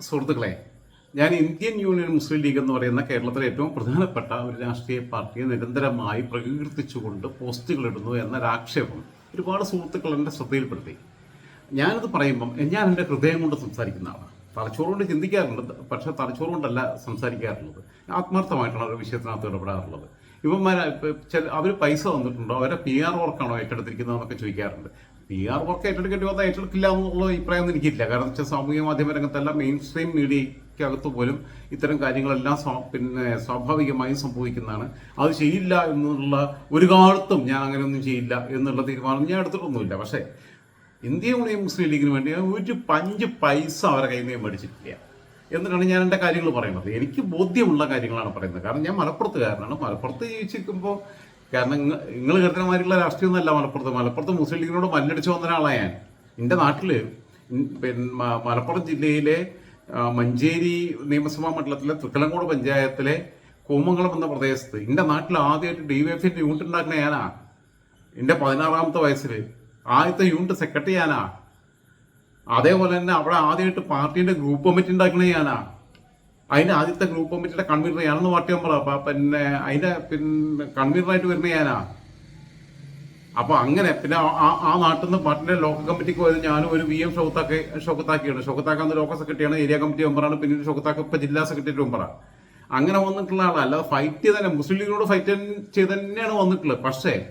സുഹൃത്തുക്കളെ ഞാൻ Indian union മുസ്ലിം league എന്ന് പറയുന്ന കേരളത്തിലെ ഏറ്റവും പ്രധാനപ്പെട്ട ഒരു രാഷ്ട്രീയ പാർട്ടിയെ നിരന്തരമായി പ്രകീർത്തിച്ചുകൊണ്ട് പോസ്റ്റുകൾ ഇടുന്നു എന്നൊരാക്ഷേപം ഒരുപാട് സുഹൃത്തുക്കൾ എന്റെ ശ്രദ്ധയിൽപ്പെടുത്തി. ഞാനത് പറയുമ്പം ഞാൻ എന്റെ ഹൃദയം കൊണ്ട് സംസാരിക്കുന്ന ആളാണ്. തലച്ചോറ് കൊണ്ട് ചിന്തിക്കാറുണ്ട് പക്ഷേ തലച്ചോറ് കൊണ്ടല്ല സംസാരിക്കാറുള്ളത്. ആത്മാർത്ഥമായിട്ടാണ് ഒരു വിഷയത്തിനകത്ത് ഇടപെടാറുള്ളത്. ഇവന്മാരെ ചില അവർ പൈസ തന്നിട്ടുണ്ടോ? അവരെ പി ആർ വർക്കാണോ ഏറ്റെടുത്തിരിക്കുന്നതെന്നൊക്കെ ചോദിക്കാറുണ്ട്. പി ആർ വർക്ക് ഏറ്റെടുക്കേണ്ടി വന്നാൽ ഏറ്റെടുക്കില്ല എന്നുള്ള അഭിപ്രായം എനിക്കില്ല. കാരണം വെച്ചാൽ സാമൂഹ്യ മാധ്യമ രംഗത്തല്ല മെയിൻ സ്ട്രീം മീഡിയക്കകത്ത് പോലും ഇത്തരം കാര്യങ്ങളെല്ലാം പിന്നെ സ്വാഭാവികമായും സംഭവിക്കുന്നതാണ്. അത് ചെയ്യില്ല എന്നുള്ള ഒരു കാലത്തും ഞാൻ അങ്ങനെ ഒന്നും ചെയ്യില്ല എന്നുള്ള തീരുമാനം ഞാൻ എടുത്തിട്ടൊന്നുമില്ല. പക്ഷേ ഇന്ത്യ യൂണിയൻ മുസ്ലിം ലീഗിന് വേണ്ടി ഒരു പഞ്ച് പൈസ അവരെ കയ്യിൽ നിന്ന് മേടിച്ചിട്ടില്ല. എന്നിട്ടാണ് ഞാൻ എന്റെ കാര്യങ്ങൾ പറയുന്നത്. എനിക്ക് ബോധ്യമുള്ള കാര്യങ്ങളാണ് പറയുന്നത്. കാരണം ഞാൻ മലപ്പുറത്തുകാരനാണ്. മലപ്പുറത്ത് ജീവിച്ചിരിക്കുമ്പോൾ കാരണം നിങ്ങൾ കരുതനമായിട്ടുള്ള രാഷ്ട്രീയമൊന്നുമല്ല മലപ്പുറത്ത്. മലപ്പുറത്ത് മുസ്ലിം ലീഗിനോട് മല്ലടിച്ച് വന്ന ഒരാളാണ് ഞാൻ. എന്റെ നാട്ടിൽ പിന്നെ മലപ്പുറം ജില്ലയിലെ മഞ്ചേരി നിയമസഭാ മണ്ഡലത്തിലെ തൃക്കലങ്കോട് പഞ്ചായത്തിലെ കൂമംഗളം എന്ന പ്രദേശത്ത് എന്റെ നാട്ടിൽ ആദ്യമായിട്ട് ഡി വൈ എഫിന്റെ യൂണിറ്റ് ഉണ്ടാക്കുന്ന ഞാനാ. എന്റെ പതിനാറാമത്തെ വയസ്സിൽ ആദ്യത്തെ യൂണിറ്റ് സെക്രട്ടറി ഞാനാ. അതേപോലെ തന്നെ അവിടെ ആദ്യമായിട്ട് പാർട്ടിയുടെ ഗ്രൂപ്പ് കമ്മിറ്റി ഉണ്ടാക്കുന്ന ഞാനാ. അതിന്റെ ആദ്യത്തെ ഗ്രൂപ്പ് കമ്മിറ്റിയുടെ കൺവീനർ ഞാനൊന്ന് പാർട്ടി മെമ്പറാ. അപ്പൊ പിന്നെ അതിന്റെ പിന്നെ കൺവീനറായിട്ട് വരുന്ന ഞാനാ. അപ്പൊ അങ്ങനെ പിന്നെ ആ- നാട്ടിൽ നിന്ന് പാർട്ടിന്റെ ലോക്കൽ കമ്മിറ്റിക്ക് പോയത് ഞാനും ഒരു വി എം ഷോക്കത്താക്കി ഷോക്കത്താക്കിയാണ്. ഷോക്കത്താക്കാന്ന് ലോക്കൽ സെക്രട്ടറിയാണ് ഏരിയ കമ്മിറ്റി മെമ്പറാണ്. പിന്നീട് ഷോക്കത്താക്ക ഇപ്പൊ ജില്ലാ സെക്രട്ടറി മെമ്പറാണ് അങ്ങനെ വന്നിട്ടുള്ള ആളാ. അല്ലാതെ ഫൈറ്റ് ചെയ്ത് തന്നെ മുസ്ലിം ലീഗിനോട് ഫൈറ്റ് ചെയ്ത് തന്നെയാണ് വന്നിട്ടുള്ളത്. പക്ഷേ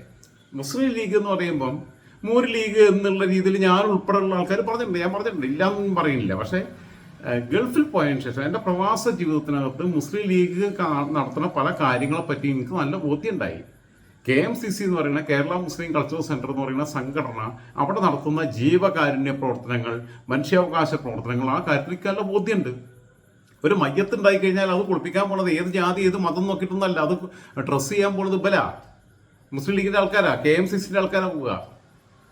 മുസ്ലിം ലീഗ് എന്ന് പറയുമ്പം മൂര് ലീഗ് എന്നുള്ള രീതിയിൽ ഞാൻ ഉൾപ്പെടെയുള്ള ആൾക്കാർ പറഞ്ഞിട്ടുണ്ട്. ഞാൻ പറഞ്ഞിട്ടുണ്ട്. ഇല്ലാന്നും പറയുന്നില്ല. പക്ഷേ ഗൾഫിൽ പോയതിനു ശേഷം എന്റെ പ്രവാസ ജീവിതത്തിനകത്ത് മുസ്ലിം ലീഗ് നടത്തുന്ന പല കാര്യങ്ങളെപ്പറ്റി എനിക്ക് നല്ല ബോധ്യമുണ്ടായി കെ എം സി സി എന്ന് പറയുന്ന കേരള മുസ്ലിം കൾച്ചറൽ സെന്റർ എന്ന് പറയുന്ന സംഘടന അവിടെ നടത്തുന്ന ജീവകാരുണ്യ പ്രവർത്തനങ്ങൾ മനുഷ്യാവകാശ പ്രവർത്തനങ്ങൾ ആ കാര്യത്തിൽ എനിക്ക് നല്ല ബോധ്യമുണ്ട്. ഒരു മയ്യത്തുണ്ടായി കഴിഞ്ഞാൽ അത് കുളിപ്പിക്കാൻ പോണത് ഏത് ജാതി ഏത് മതം നോക്കിയിട്ടൊന്നല്ല അത് ഡ്രസ്സ് ചെയ്യാൻ പോണത് ബല മുസ്ലിം ലീഗിന്റെ ആൾക്കാരാ കെ എം സി സിന്റെ ആൾക്കാരാ പോവുക.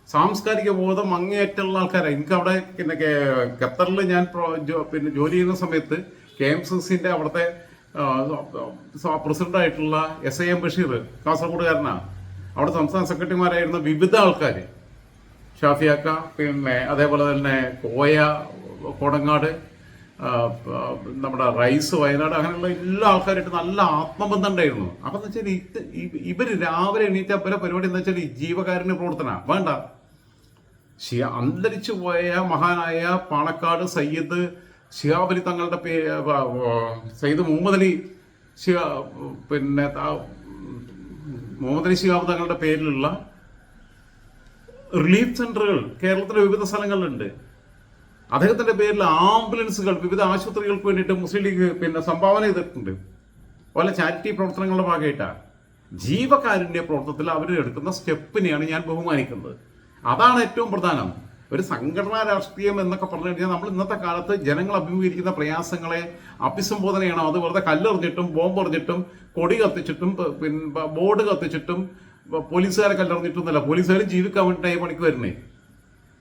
സാംസ്കാരിക ബോധം അങ്ങേയറ്റുള്ള ആൾക്കാരാണ് എനിക്ക് അവിടെ പിന്നെ ഖത്തറിൽ ഞാൻ പിന്നെ ജോലി ചെയ്യുന്ന സമയത്ത് കെ എം സി സിന്റെ അവിടുത്തെ പ്രസിഡന്റ് ആയിട്ടുള്ള എസ് ഐ എം ബഷീർ കാസർഗോഡുകാരനാണ് അവിടെ സംസ്ഥാന സെക്രട്ടറിമാരായിരുന്ന വിവിധ ആൾക്കാർ ഷാഫിയാക്ക പിന്നെ അതേപോലെ തന്നെ കോയ കോടങ്ങാട് നമ്മുടെ റൈസ് വയനാട് അങ്ങനെയുള്ള എല്ലാ ആൾക്കാരായിട്ട് നല്ല ആത്മബന്ധം ഉണ്ടായിരുന്നു. അപ്പൊ എന്ന് വെച്ചാൽ ഇവർ രാവിലെ എണീറ്റ പല പരിപാടി എന്ന് വെച്ചാൽ ഈ ജീവകാരുണ്യ പ്രവർത്തന. വേണ്ട. ഷിയ അന്തരിച്ചു പോയ മഹാനായ പാണക്കാട് സയ്യിദ് ശിഹാബലി തങ്ങളുടെ പേ സയ്യിദ് മുഹമ്മദ് അലി ഷിഹാ പിന്നെ മുഹമ്മദ് അലി ഷിഹാബ് തങ്ങളുടെ പേരിലുള്ള റിലീഫ് സെന്ററുകൾ കേരളത്തിലെ വിവിധ സ്ഥലങ്ങളിലുണ്ട്. അദ്ദേഹത്തിന്റെ പേരിൽ ആംബുലൻസുകൾ വിവിധ ആശുപത്രികൾക്ക് വേണ്ടിയിട്ട് മുസ്ലിം ലീഗ് പിന്നെ സംഭാവന ചെയ്തിട്ടുണ്ട്. പല ചാരിറ്റി പ്രവർത്തനങ്ങളുടെ ഭാഗമായിട്ടാണ്. ജീവകാരുണ്യ പ്രവർത്തനത്തിൽ അവർ എടുക്കുന്ന സ്റ്റെപ്പിനെയാണ് ഞാൻ ബഹുമാനിക്കുന്നത്. അതാണ് ഏറ്റവും പ്രധാനം. ഒരു സംഘടനാ രാഷ്ട്രീയം എന്നൊക്കെ പറഞ്ഞു കഴിഞ്ഞാൽ നമ്മൾ ഇന്നത്തെ കാലത്ത് ജനങ്ങൾ അഭിമുഖീകരിക്കുന്ന പ്രയാസങ്ങളെ അഭിസംബോധനയാണ്. അത് വെറുതെ കല്ലെറിഞ്ഞിട്ടും ബോംബെറിഞ്ഞിട്ടും കൊടി കത്തിച്ചിട്ടും പിന്നെ ബോർഡ് കത്തിച്ചിട്ടും പോലീസുകാരെ കല്ലെറിഞ്ഞിട്ടും അല്ല പോലീസുകാരും ജീവിക്കാൻ വേണ്ടിയിട്ടായി പണിക്ക് വരുന്നേ.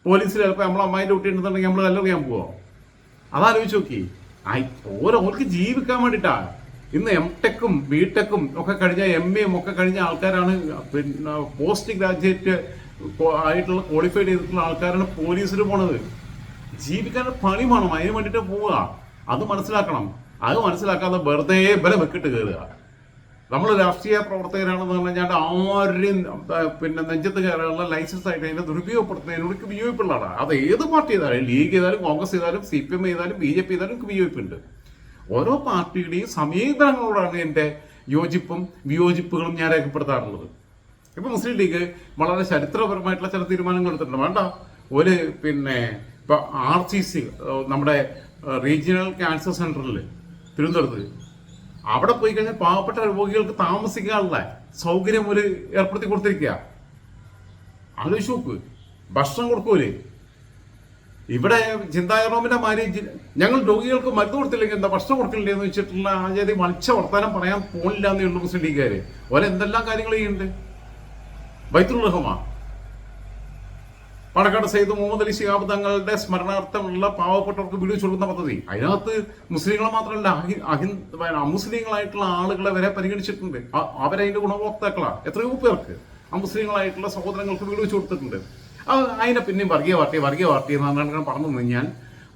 പോലീസിൽ ചിലപ്പോൾ നമ്മളെ അമ്മായിന്റെ കുട്ടി ഉണ്ടെന്നുണ്ടെങ്കിൽ നമ്മൾ കല്ലെറിയാൻ പോവോ? അതാലോചിച്ച് നോക്കി. ഓരോർക്ക് ജീവിക്കാൻ വേണ്ടിയിട്ടാണ് ഇന്ന് എം ടെക്കും ബി ടെക്കും ഒക്കെ കഴിഞ്ഞ എം എയും ഒക്കെ കഴിഞ്ഞ ആൾക്കാരാണ് പിന്നെ പോസ്റ്റ് ഗ്രാജുവേറ്റ് ആയിട്ടുള്ള ക്വാളിഫൈഡ് ചെയ്തിട്ടുള്ള ആൾക്കാരാണ് പോലീസിൽ പോണത്. ജീവിക്കാൻ പണി വേണം അതിന് വേണ്ടിയിട്ട് പോവുക. അത് മനസ്സിലാക്കണം. അത് മനസ്സിലാക്കാതെ വെറുതെ ബലം വെക്കിട്ട് കയറുക നമ്മൾ രാഷ്ട്രീയ പ്രവർത്തകരാണെന്ന് പറഞ്ഞാൽ ആരെയും ആ, പിന്നെ നെഞ്ചത്ത് കയറാനുള്ള ലൈസൻസ് ആയിട്ട് അതിനെ ദുരുപയോഗപ്പെടുത്തുന്നതിനോട് വിയോഗിപ്പുള്ളതാണ് അത് ഏത് പാർട്ടി ചെയ്താലും ലീഗ് ചെയ്താലും കോൺഗ്രസ് ചെയ്താലും സി പി എം ചെയ്താലും ബി ജെ പി ചെയ്താലും വിയോജിപ്പുണ്ട്. ഓരോ പാർട്ടിയുടെയും സമീപനങ്ങളോടാണ് എന്റെ യോജിപ്പും വിയോജിപ്പുകളും ഞാൻ രേഖപ്പെടുത്താറുള്ളത്. ഇപ്പൊ മുസ്ലിം ലീഗ് വളരെ ചരിത്രപരമായിട്ടുള്ള ചില തീരുമാനങ്ങൾ എടുത്തിട്ടുണ്ട്. വേണ്ട. ഒരു പിന്നെ ഇപ്പൊ ആർ സി സി നമ്മുടെ റീജിയണൽ ക്യാൻസർ സെന്ററിൽ തിരുവനന്തപുരത്ത്. അവിടെ പോയി കഴിഞ്ഞാൽ പാവപ്പെട്ട രോഗികൾക്ക് താമസിക്കാനുള്ള സൗകര്യം ഒരു ഏർപ്പെടുത്തി കൊടുത്തിരിക്കുക ആലോചിച്ച് നോക്ക് ഭക്ഷണം കൊടുക്കൂലേ? ഇവിടെ ചിന്താകർമ്മന്റെ മാരി. ഞങ്ങൾ രോഗികൾക്ക് മരുന്ന് കൊടുത്തില്ലെങ്കിൽ എന്താ ഭക്ഷണം കൊടുക്കില്ലേ എന്ന് വെച്ചിട്ടുള്ള ആ ജാതി മത്സ്യ വർത്താനം പറയാൻ പോണില്ല എന്നേ ഉള്ളൂ മുസ്ലിം ലീഗുകാര്. ഓരോ എന്തെല്ലാം കാര്യങ്ങൾ ചെയ്യുന്നുണ്ട്? ബൈത്തുൽ റഹ്മ പാണക്കാട് സയ്യിദ് മുഹമ്മദ് അലി ശിഹാബ് തങ്ങളുടെ സ്മരണാർത്ഥമുള്ള പാവപ്പെട്ടവർക്ക് വീട് കൊടുക്കുന്ന പദ്ധതി. അതിനകത്ത് മുസ്ലിങ്ങളെ മാത്രമല്ല അമുസ്ലിങ്ങളായിട്ടുള്ള ആളുകളെ വരെ പരിഗണിച്ചിട്ടുണ്ട്. അവരതിന്റെ ഗുണഭോക്താക്കളാണ് എത്രയോ പേർക്ക് അമുസ്ലിങ്ങളായിട്ടുള്ള സഹോദരങ്ങൾക്ക് വീട് വെച്ച് കൊടുത്തിട്ടുണ്ട്. അത് അതിനെ പിന്നെയും വർഗീയ പാർട്ടി വർഗീയ പാർട്ടി എന്ന് അങ്ങനെ പറഞ്ഞു കഴിഞ്ഞാൽ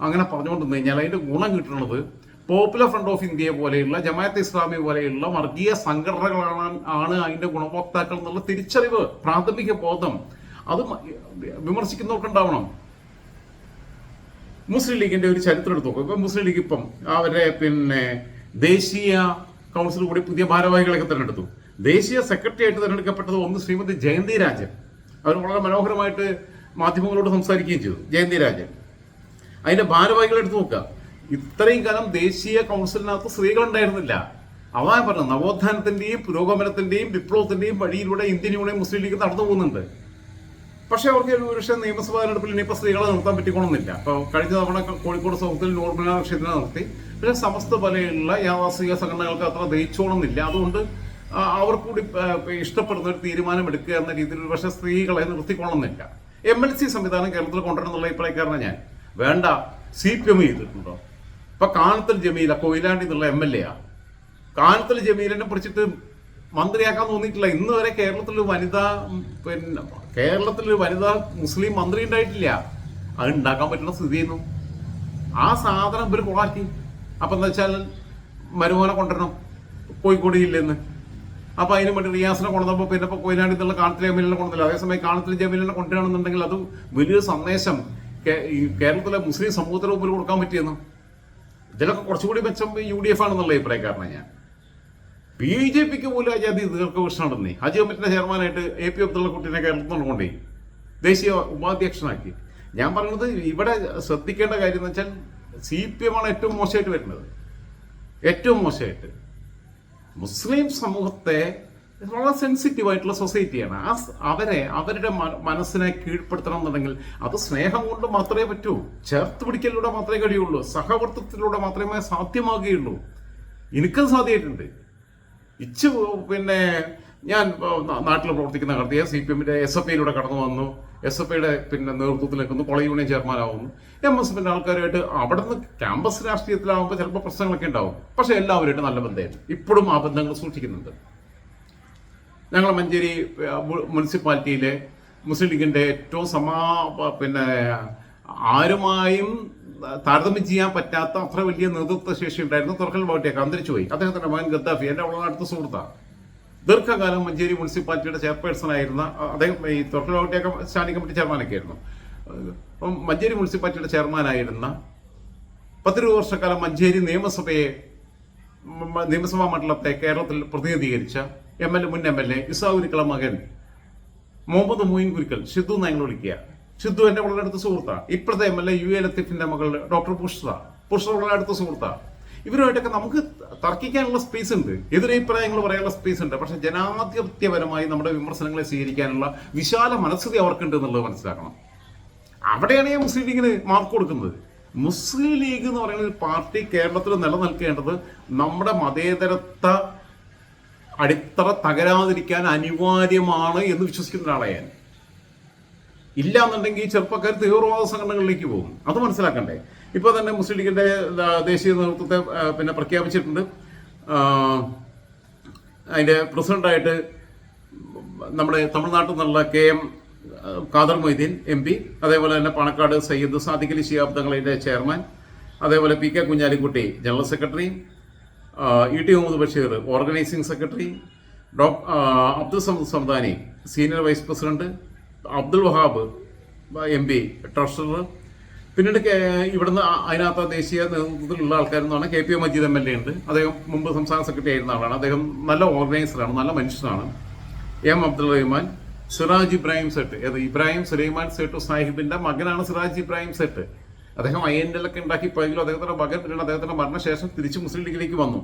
അങ്ങനെ പറഞ്ഞുകൊണ്ടിരുന്നു കഴിഞ്ഞാൽ അതിന്റെ ഗുണം കിട്ടുന്നത് പോപ്പുലർ ഫ്രണ്ട് ഓഫ് ഇന്ത്യയെ പോലെയുള്ള ജമാഅത്ത് ഇസ്ലാമി പോലെയുള്ള വർഗീയ സംഘടനകളാണ് ആണ് അതിന്റെ ഗുണഭോക്താക്കൾ എന്നുള്ള തിരിച്ചറിവ് പ്രാഥമിക ബോധം. അത് വിമർശിക്കുന്നവർക്ക് വിമർശിക്കുന്നവർക്കുണ്ടാവണം. മുസ്ലിം ലീഗിന്റെ ഒരു ചരിത്രം എടുത്തു നോക്കും. ഇപ്പൊ മുസ്ലിം ലീഗ് ഇപ്പം അവരുടെ പിന്നെ ദേശീയ കൗൺസിൽ കൂടി പുതിയ ഭാരവാഹികളൊക്കെ തിരഞ്ഞെടുത്തു. ദേശീയ സെക്രട്ടറി ആയിട്ട് തിരഞ്ഞെടുക്കപ്പെട്ടത് ഒന്ന് ശ്രീമതി ജയന്തി രാജൻ. അവർ വളരെ മനോഹരമായിട്ട് മാധ്യമങ്ങളോട് സംസാരിക്കുകയും ചെയ്തു. ജയന്തി രാജൻ. അതിന്റെ ഭാരവാഹികൾ എടുത്ത് നോക്കുക. ഇത്രയും കാലം ദേശീയ കൗൺസിലിനകത്ത് സ്ത്രീകൾ ഉണ്ടായിരുന്നില്ല അതാണ് പറഞ്ഞത് നവോത്ഥാനത്തിന്റെയും പുരോഗമനത്തിന്റെയും വിപ്ലവത്തിന്റെയും വഴിയിലൂടെ ഇന്ത്യൻ യൂണിയൻ മുസ്ലിം ലീഗ് നടന്നു പോകുന്നുണ്ട്. പക്ഷേ അവർക്ക് ഒരു പക്ഷേ നിയമസഭാ തെരഞ്ഞെടുപ്പിൽ ഇനിയിപ്പോൾ സ്ത്രീകളെ നിർത്താൻ പറ്റിക്കണമെന്നില്ല അപ്പോൾ കഴിഞ്ഞ തവണ കോഴിക്കോട് സമൂഹത്തിൽ നോർമല ക്ഷേത്രം നടത്തി. പക്ഷേ സമസ്ത പോലെയുള്ള യാഥാസ്ഥിക സംഘടനകൾക്ക് അത്ര ദയിച്ചോണമെന്നില്ല അതുകൊണ്ട് അവർക്കൂടി അവർ കൂടി ഇഷ്ടപ്പെടുന്ന ഒരു തീരുമാനം എടുക്കുക എന്ന രീതിയിൽ പക്ഷേ സ്ത്രീകളെ നിർത്തിക്കൊള്ളുന്നില്ല എം എൽ സി സംവിധാനം കേരളത്തിൽ കൊണ്ടുവരണമെന്നുള്ള അഭിപ്രായക്കാരനാണ് ഞാൻ. വേണ്ട സി പി എം ചെയ്തിട്ടുണ്ടോ? ഇപ്പൊ കാനത്തൽ ജമീല കൊയിലാണ്ടി എന്നുള്ള എം എൽ എ കാനത്തിൽ ജമീലിനെ പിടിച്ചിട്ട് മന്ത്രിയാക്കാൻ തോന്നിയിട്ടില്ല. ഇന്ന് വരെ കേരളത്തിൽ വനിതാ പിന്നെ കേരളത്തിൽ വനിതാ മുസ്ലിം മന്ത്രി ഉണ്ടായിട്ടില്ല. അത് ഉണ്ടാക്കാൻ പറ്റുന്ന സ്ഥിതി ചെയ്യുന്നു ആ സാധനം ഇവർ കൊളാക്കി. അപ്പൊ എന്താ വെച്ചാൽ മരുമോനെ കൊണ്ടുവരണം. കോഴിക്കോട് ജില്ലയെന്ന്. അപ്പൊ അതിന് വേണ്ടി റിയാസിനെ കൊണ്ടുവന്നപ്പോൾ പിന്നെ ഇപ്പൊ കൊയിലാണ്ടി എന്നുള്ള കാണത്തിലെ ജമീലിനെ കൊണ്ടുവന്നില്ല. അതേസമയം കാണത്തിലെ ജമീലിനെ കൊണ്ടുവരണമെന്നുണ്ടെങ്കിൽ അത് വലിയൊരു സന്ദേശം കേരളത്തിലെ മുസ്ലിം സമൂഹത്തിന് മുമ്പിൽ കൊടുക്കാൻ പറ്റിയെന്നു. ഇതിലൊക്കെ കുറച്ചുകൂടി മെച്ചം യു ഡി എഫ് ആണെന്നുള്ള അഭിപ്രായക്കാരനാണ് ഞാൻ. ബി ജെ പിക്ക് പോലും അജാതി ദീർഘകൃഷ്ണുണ്ടെന്നേ ഹജി കമ്മിറ്റിന്റെ ചെയർമാനായിട്ട് എ പി അബ്ദുള്ള കുട്ടീനെ കേരളത്തിൽ കൊണ്ടേ ദേശീയ ഉപാധ്യക്ഷനാക്കി. ഞാൻ പറഞ്ഞത് ഇവിടെ ശ്രദ്ധിക്കേണ്ട കാര്യം എന്ന് വെച്ചാൽ സി പി എം ആണ് ഏറ്റവും മോശമായിട്ട് വരുന്നത്. ഏറ്റവും മോശമായിട്ട്. മുസ്ലിം സമൂഹത്തെ വളരെ സെൻസിറ്റീവ് ആയിട്ടുള്ള സൊസൈറ്റിയാണ് ആ അവരെ അവരുടെ മനസ്സിനെ കീഴ്പ്പെടുത്തണം എന്നുണ്ടെങ്കിൽ അത് സ്നേഹം കൊണ്ട് മാത്രമേ പറ്റൂ. ചേർത്ത് പിടിക്കലിലൂടെ മാത്രമേ കഴിയുള്ളൂ. സഹവർത്തത്തിലൂടെ മാത്രമേ സാധ്യമാകുകയുള്ളൂ. എനിക്കത് സാധ്യമായിട്ടുണ്ട്. ഇച്ച് പിന്നെ ഞാൻ നാട്ടിൽ പ്രവർത്തിക്കുന്ന കടത്തിയ സി പി എമ്മിന്റെ എസ് എഫ് ഐയിലൂടെ കടന്നു വന്നു. എസ് എഫ് ഐയുടെ പിന്നെ നേതൃത്വത്തിലേക്ക് വന്നു കോളേജ് യൂണിയൻ ചെയർമാനാവുന്നു. എം എസ് എഫിന്റെ ആൾക്കാരുമായിട്ട് അവിടെ നിന്ന് ക്യാമ്പസ് രാഷ്ട്രീയത്തിലാവുമ്പോൾ ചിലപ്പോൾ പ്രശ്നങ്ങളൊക്കെ ഉണ്ടാവും. പക്ഷെ എല്ലാവരുമായിട്ട് നല്ല ബന്ധമായിരുന്നു. ഇപ്പോഴും ആ ബന്ധങ്ങൾ സൂക്ഷിക്കുന്നുണ്ട്. ഞങ്ങൾ മഞ്ചേരി മുനിസിപ്പാലിറ്റിയിലെ മുസ്ലിം ലീഗിന്റെ ഏറ്റവും സമാ പിന്നെ ആരുമായും താരതമ്യം ചെയ്യാൻ പറ്റാത്ത അത്ര വലിയ നേതൃത്വ ശേഷി ഉണ്ടായിരുന്നു തുറക്കൽ ബാട്ടിയൊക്കെ അന്തരിച്ചു പോയി. അദ്ദേഹത്തിന്റെ മകൻ ഗദ്ദാഫി എന്റെ അവളുടെ അടുത്ത സുഹൃത്താണ്. ദീർഘകാലം മഞ്ചേരി മുനിസിപ്പാലിറ്റിയുടെ ചെയർപേഴ്സൺ ആയിരുന്ന അദ്ദേഹം ഈ തുറക്കൽ ബാട്ടിയൊക്കെ സ്റ്റാൻഡിംഗ് കമ്മിറ്റി ചെയർമാനൊക്കെ ആയിരുന്നു. അപ്പം മഞ്ചേരി മുനിസിപ്പാലിറ്റിയുടെ ചെയർമാനായിരുന്ന പത്തിരുപത് വർഷക്കാലം മഞ്ചേരി നിയമസഭയെ നിയമസഭാ മണ്ഡലത്തെ കേരളത്തിൽ പ്രതിനിധീകരിച്ച എം എൽ എ മുൻ എം എൽ എ ഇസാവുരിക്കള മകൻ. മുഹമ്മദ് മൊയ്ൻ കുരിക്കൽ സിദ്ധു എന്ന് ഞങ്ങൾ വിളിക്കുക. സിദ്ധു എന്റെ വളരെ അടുത്ത സുഹൃത്താണ് ഇപ്പോഴത്തെ M L A U A ലത്തീഫിന്റെ മകൾ ഡോക്ടർ പുഷ്ര പുഷ്ര വളരെ അടുത്ത സുഹൃത്താണ് ഇവരുമായിട്ടൊക്കെ നമുക്ക് തർക്കിക്കാനുള്ള സ്പേസ് ഉണ്ട്. എതിരഭിപ്രായങ്ങൾ പറയാനുള്ള സ്പേസ് ഉണ്ട്. പക്ഷെ ജനാധിപത്യപരമായി നമ്മുടെ വിമർശനങ്ങളെ സ്വീകരിക്കാനുള്ള വിശാല മനസ്ഥിതി അവർക്കുണ്ട് എന്നുള്ളത് മനസ്സിലാക്കണം. അവിടെയാണ് ഞാൻ മുസ്ലിം ലീഗിന് മാർക്ക് കൊടുക്കുന്നത്. മുസ്ലിം ലീഗ് എന്ന് പറയുന്ന ഒരു പാർട്ടി കേരളത്തിൽ നിലനിൽക്കേണ്ടത് നമ്മുടെ മതേതരത്വ അടിത്തറ തകരാതിരിക്കാൻ അനിവാര്യമാണ് എന്ന് വിശ്വസിക്കുന്ന ഒരാളെ ഞാൻ. ഇല്ല എന്നുണ്ടെങ്കിൽ ചെറുപ്പക്കാർ തീവ്രവാദ സംഘടനകളിലേക്ക് പോകും. അത് മനസ്സിലാക്കണ്ടേ? ഇപ്പൊ തന്നെ മുസ്ലിം ലീഗിന്റെ ദേശീയ നേതൃത്വത്തെ പിന്നെ പ്രഖ്യാപിച്ചിട്ടുണ്ട്. അതിന്റെ പ്രസിഡന്റായിട്ട് നമ്മുടെ തമിഴ്നാട്ടിൽ നിന്നുള്ള K M Khader Moideen M P അതേപോലെ തന്നെ പാണക്കാട് സയ്യിദ് സാദിഖലി ശിഹാബ് തങ്ങളുടെ ചെയർമാൻ അതേപോലെ P K Kunhalikutty general secretary E T Muhammad Basheer organising secretary Dr Abdul Samad Samadani senior vice president Abdul Wahab M P treasurer പിന്നീട് ഇവിടുന്ന് അതിനകത്ത് ദേശീയ നേതൃത്വത്തിലുള്ള ആൾക്കാരെന്നാണ് K P A Majeed M L A ഉണ്ട്. അദ്ദേഹം മുമ്പ് സംസ്ഥാന സെക്രട്ടറി ആയിരുന്ന ആളാണ്. അദ്ദേഹം നല്ല ഓർഗനൈസറാണ് നല്ല മനുഷ്യനാണ്. എം അബ്ദുൾ റഹ്മാൻ സിറാജ് ഇബ്രാഹിം സെട്ട്. ഇബ്രാഹിം സുലൈമാൻ സെട്ടു സാഹിബിന്റെ മകനാണ് സിറാജ് ഇബ്രാഹിം സെട്ട്. അദ്ദേഹം ഐ എൻ എല്ലൊക്കെ ഉണ്ടാക്കി പോയെങ്കിലും അദ്ദേഹത്തിന്റെ മകൻ പിന്നീട് അദ്ദേഹത്തിന്റെ മരണശേഷം തിരിച്ച് മുസ്ലിം ലീഗിലേക്ക് വന്നു.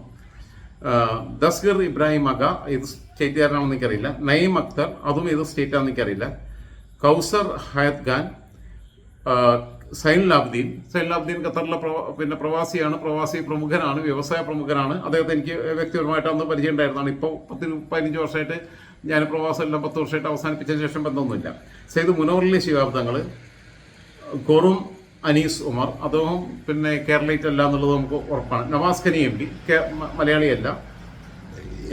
ദസ്ഗർ ഇബ്രാഹിം അഗ ഇത് സ്റ്റേറ്റുകാരനാണെന്ന് എനിക്കറിയില്ല. നയിം അക്തർ അതും ഏത് സ്റ്റേറ്റാണെന്ന് എനിക്കറിയില്ല. കൗസർ ഹയത് ഖാൻ സൈൻ ലാബ്ദീൻ സൈൻ ലാബ്ദീൻ ഖത്തറിലെ പിന്നെ പ്രവാസിയാണ് പ്രവാസി പ്രമുഖനാണ് വ്യവസായ പ്രമുഖനാണ്. അദ്ദേഹത്തെ എനിക്ക് വ്യക്തിപരമായിട്ട് അന്ന് പരിചയം ഉണ്ടായിരുന്നതാണ് ഇപ്പോൾ പത്ത് പതിനഞ്ച് വർഷമായിട്ട് ഞാൻ പ്രവാസം എല്ലാം പത്ത് വർഷമായിട്ട് അവസാനിപ്പിച്ചതിന് ശേഷം ബന്ധമൊന്നുമില്ല. സെയ്ദ് മുനോറിലെ ശിവാബ്ദങ്ങൾ ഗോറും അനീസ് ഉമർ. അദ്ദേഹം പിന്നെ കേരളീറ്റ് അല്ല എന്നുള്ളത് നമുക്ക് ഉറപ്പാണ്. Navas Kani M P. മലയാളിയല്ല.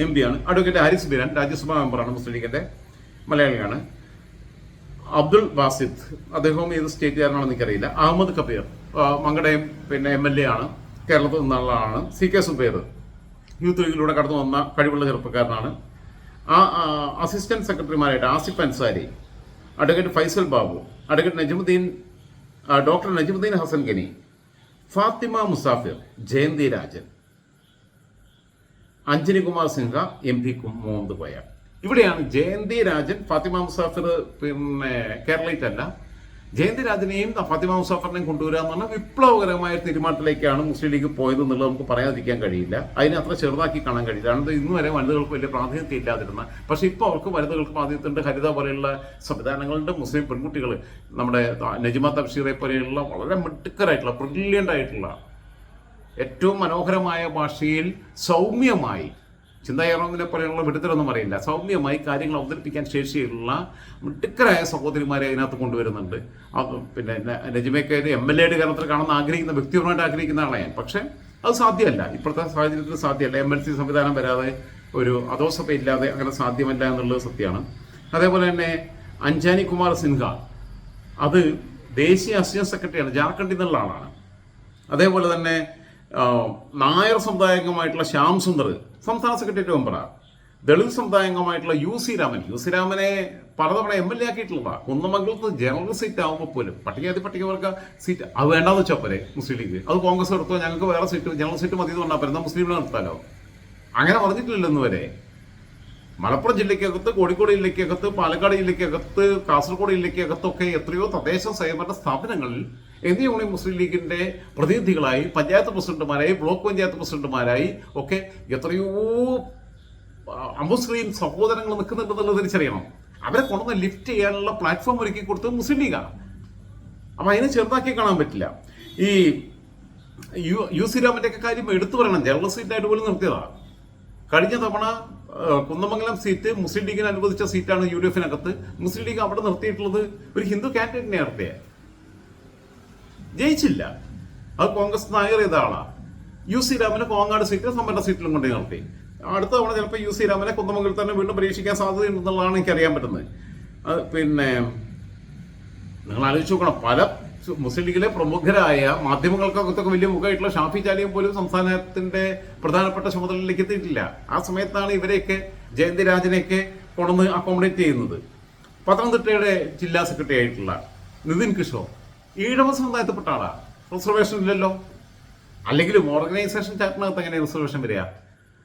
M ആണ്. അഡ്വക്കേറ്റ് ഹാരിസ് ബിരാൻ രാജ്യസഭാ മെമ്പറാണ് മുസ്ലിം ലീഗിന്റെ മലയാളിയാണ്. അബ്ദുൾ വാസിദ് അദ്ദേഹവും ഏത് സ്റ്റേറ്റുകാരനാണെന്ന് എനിക്കറിയില്ല. അഹമ്മദ് കബീർ മങ്കടയും പിന്നെ എം എൽ എ ആണ്. കേരളത്തിൽ നിന്നുള്ള ആളാണ് സി കെ സുബേർ യൂത്ത് ലീഗിലൂടെ കടന്നു വന്ന കഴിവുള്ള ചെറുപ്പക്കാരനാണ്. ആ assistant സെക്രട്ടറിമാരായിട്ട് Asif Ansari advocate Faisal Babu advocate Najimuddin doctor Najimuddin Hasan Gani Fathima Muzafir Jayanthi Rajan Anjani Kumar Sinha M P മോന്ത് Koya ഇവിടെയാണ് ജയന്തി രാജൻ ഫാത്തിമ മുസാഫിർ പിന്നെ കേരളത്തിൽ അല്ല ജയന്തി രാജനെയും ഫാത്തിമ മുസാഫറിനെയും കൊണ്ടുവരിക എന്ന് പറഞ്ഞാൽ വിപ്ലവകരമായ തീരുമാനത്തിലേക്കാണ് മുസ്ലിം ലീഗ് പോയത് എന്നുള്ളത് നമുക്ക് പറയാതിരിക്കാൻ കഴിയില്ല. അതിനെ അത്ര ചെറുതാക്കി കാണാൻ കഴിയില്ല. കാരണം ഇന്ന് വരെ വനിതകൾക്ക് വലിയ പ്രാതിനിധ്യം ഇല്ലാതിരുന്ന പക്ഷേ ഇപ്പോൾ അവർക്ക് വനിതകൾക്ക് പ്രാതിനിധ്യമുണ്ട് ഹരിത പോലെയുള്ള സംവിധാനങ്ങളുണ്ട്. മുസ്ലിം പെൺകുട്ടികൾ നമ്മുടെ നജിമ തബ്ഷീറെ പോലെയുള്ള വളരെ മിടുക്കരായിട്ടുള്ള ബ്രില്യന്റ് ആയിട്ടുള്ള ഏറ്റവും മനോഹരമായ ഭാഷയിൽ സൗമ്യമായി ചിന്തായറോങ്ങിനെ പോലെയുള്ള വിടുത്തരൊന്നും അറിയില്ല. സൗമ്യമായി കാര്യങ്ങൾ അവതരിപ്പിക്കാൻ ശേഷിയുള്ള മിടുക്കരായ സഹോദരിമാരെ അതിനകത്ത് കൊണ്ടുവരുന്നുണ്ട്. പിന്നെ നജിമയ്ക്ക് എം എൽ എയുടെ കാരണത്തിൽ കാണുന്ന ആഗ്രഹിക്കുന്ന വ്യക്തിപരമായിട്ട് ആഗ്രഹിക്കുന്ന ആളെ പക്ഷെ അത് സാധ്യമല്ല. ഇപ്പോഴത്തെ സാഹചര്യത്തിൽ സാധ്യമല്ല. എം എൽ സി സംവിധാനം വരാതെ ഒരു അധോസഭ ഇല്ലാതെ അങ്ങനെ സാധ്യമല്ല എന്നുള്ളത് സത്യമാണ്. അതേപോലെ തന്നെ അഞ്ജാനി കുമാർ സിൻഹ അത് ദേശീയ അസിസ്റ്റന്റ് സെക്രട്ടറിയാണ് ജാർഖണ്ഡിൽ നിന്നുള്ള ആളാണ്. അതേപോലെ തന്നെ നായർ സമുദായാംഗമായിട്ടുള്ള ശ്യാം സുന്ദർ സംസ്ഥാന സെക്രട്ടേറിയറ്റ് മെമ്പറാണ് Dalit സമുദായാംഗമായിട്ടുള്ള U C Raman. U C രാമനെ പലതവണ എം എൽ എ ആക്കിയിട്ടുള്ളതാണ് കുന്നമംഗലത്ത് ജനറൽ സീറ്റ് ആകുമ്പോൾ പോലും പട്ടികജാതി പട്ടികവർഗ സീറ്റ് അത് വേണ്ടാന്ന് വെച്ചാൽ പോരെ മുസ്ലിം ലീഗ്. അത് കോൺഗ്രസ് എടുത്തോ ഞങ്ങൾക്ക് വേറെ സീറ്റ് ജനറൽ സീറ്റ് മതി എന്ന് പറഞ്ഞാൽ പറ്റുന്ന മുസ്ലിമിനെ നിർത്താലോ അങ്ങനെ പറഞ്ഞിട്ടില്ലല്ലോ ഇന്ന് വരെ. മലപ്പുറം ജില്ലയ്ക്കകത്ത് കോഴിക്കോട് ജില്ലയ്ക്കകത്ത് പാലക്കാട് ജില്ലയ്ക്കകത്ത് കാസർഗോഡ് ജില്ലയ്ക്കകത്തൊക്കെ എത്രയോ തദ്ദേശ സ്വയംഭരണ സ്ഥാപനങ്ങളിൽ ഇന്ത്യ യൂണിയൻ മുസ്ലിം ലീഗിന്റെ പ്രതിനിധികളായി പഞ്ചായത്ത് പ്രസിഡന്റുമാരായി ബ്ലോക്ക് പഞ്ചായത്ത് പ്രസിഡന്റുമാരായി ഒക്കെ എത്രയോ അമുസ്ലിം സഹോദരങ്ങൾ നിൽക്കുന്നുണ്ടെന്നുള്ളത് തിരിച്ചറിയണം. അവരെ കൊണ്ടുവന്ന് ലിഫ്റ്റ് ചെയ്യാനുള്ള പ്ലാറ്റ്ഫോം ഒരുക്കി കൊടുത്തത് മുസ്ലിം ലീഗാണ്. അപ്പൊ അതിനെ ചെറുതാക്കി കാണാൻ പറ്റില്ല. ഈ യു യു സി രാമന്റെ ഒക്കെ കാര്യം എടുത്തു പറയണം. ജനറൽ സീറ്റായിട്ട് പോലും നിർത്തിയതാണ് കഴിഞ്ഞ തവണ കുന്നമംഗലം സീറ്റ് മുസ്ലിം ലീഗിന് അനുവദിച്ച സീറ്റാണ് യു ഡി എഫിനകത്ത്. മുസ്ലിം ലീഗ് അവിടെ നിർത്തിയിട്ടുള്ളത് ഒരു ഹിന്ദു കാൻഡിഡേറ്റിനെ നടത്തിയ. ജയിച്ചില്ല. അത് കോൺഗ്രസ് നായർ ചെയ്ത ആളാ. യു സി രാമനെ കോങ്ങാട് സീറ്റിലും സംവരണ സീറ്റിലും കൊണ്ട് നിർത്തി അടുത്ത തവണ ചിലപ്പോൾ യു സി രാമനെ കുന്നമംഗലത്തിൽ തന്നെ വീണ്ടും പരീക്ഷിക്കാൻ സാധ്യതയുണ്ടെന്നുള്ളതാണ് എനിക്ക് അറിയാൻ പറ്റുന്നത്. പിന്നെ നിങ്ങൾ ആലോചിച്ച് നോക്കണം. പല മുസ്ലിം ലീഗിലെ പ്രമുഖരായ മാധ്യമങ്ങൾക്കകത്തൊക്കെ വലിയ മുഖമായിട്ടുള്ള ഷാഫി ചാലിയും പോലും സംസ്ഥാനത്തിന്റെ പ്രധാനപ്പെട്ട ചുമതലയിലേക്ക് എത്തിയിട്ടില്ല. ആ സമയത്താണ് ഇവരെയൊക്കെ ജയന്തി രാജനെയൊക്കെ കൊണ്ടുവന്ന് അക്കോമഡേറ്റ് ചെയ്യുന്നത്. പത്തനംതിട്ടയുടെ ജില്ലാ സെക്രട്ടറി ആയിട്ടുള്ള നിതിൻ കിഷോർ. ഈഴവ സമുദായത്തിൽപ്പെട്ട ആളാ. റിസർവേഷൻ ഇല്ലല്ലോ. അല്ലെങ്കിലും ഓർഗനൈസേഷൻ ചാർട്ടിനകത്ത് എങ്ങനെ റിസർവേഷൻ വരിക?